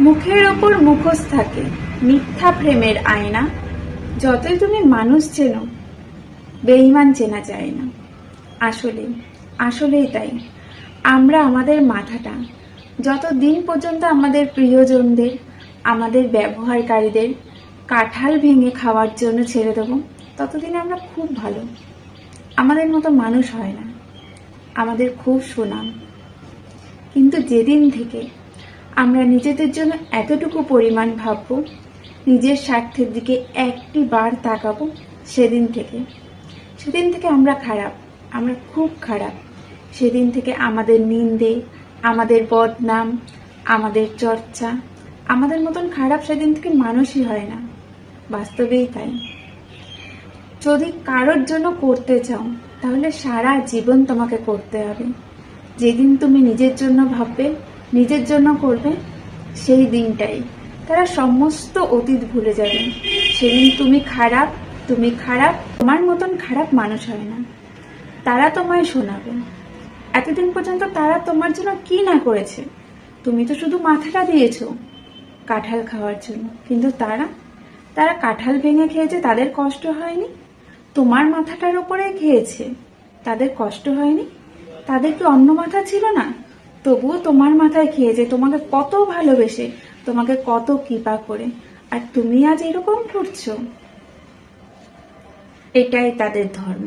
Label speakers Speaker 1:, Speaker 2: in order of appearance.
Speaker 1: মুখের ওপর মুখোশ থাকে, মিথ্যা প্রেমের আয়না। যতই তুমি মানুষ চেনো বেইমান চেনা যায় না। আসলে, আসলেই তাই। আমরা আমাদের মাথাটা, যত দিন পর্যন্ত আমাদের প্রিয়জনদের, আমাদের ব্যবহারকারীদের কাঁঠাল ভেঙে খাওয়ার জন্য ছেড়ে দেবো, ততদিন আমরা খুব ভালো। আমাদের মতো মানুষ হয় না। আমাদের খুব সুনাম। কিন্তু যেদিন থেকে আমরা নিজেদের জন্য এতটুকু পরিমাণ ভাববো, নিজের স্বার্থের দিকে একটি বার তাকাবো সেদিন থেকে। সেদিন থেকে আমরা খারাপ, আমরা খুব খারাপ। সেদিন থেকে আমাদের নিন্দে, আমাদের বদনাম, আমাদের চর্চা, আমাদের মতন খারাপ সেদিন থেকে মানুষই হয় না। বাস্তবেই তাই। যদি কারোর জন্য করতে চাও, তাহলে সারা জীবন তোমাকে করতে হবে। যেদিন তুমি নিজের জন্য ভাববে নিজের জন্য করবে সেই দিনটাই। তারা সমস্ত অতীত ভুলে যাবে। সেদিন তুমি খারাপ তুমি খারাপ, তোমার মতন খারাপ মানুষ হয় না। তারা তোমায় শোনাবে। এতদিন পর্যন্ত তারা তোমার জন্য কি না করেছে? তুমি তো শুধু মাথাটা দিয়েছ কাঁঠাল খাওয়ার জন্য। কিন্তু তারা তারা কাঁঠাল ভেঙে খেয়েছে, তাদের কষ্ট হয়নি? তোমার মাথাটার ওপরে খেয়েছে, তাদের কষ্ট হয়নি? তাদের কি অন্য মাথা ছিল না? তবুও তোমার মাথায় খেয়েছে তোমাকে কত ভালোবেসে, তোমাকে কত কৃপা করে, আর তুমি আজ এরকম করছ এটাই তাদের ধর্ম।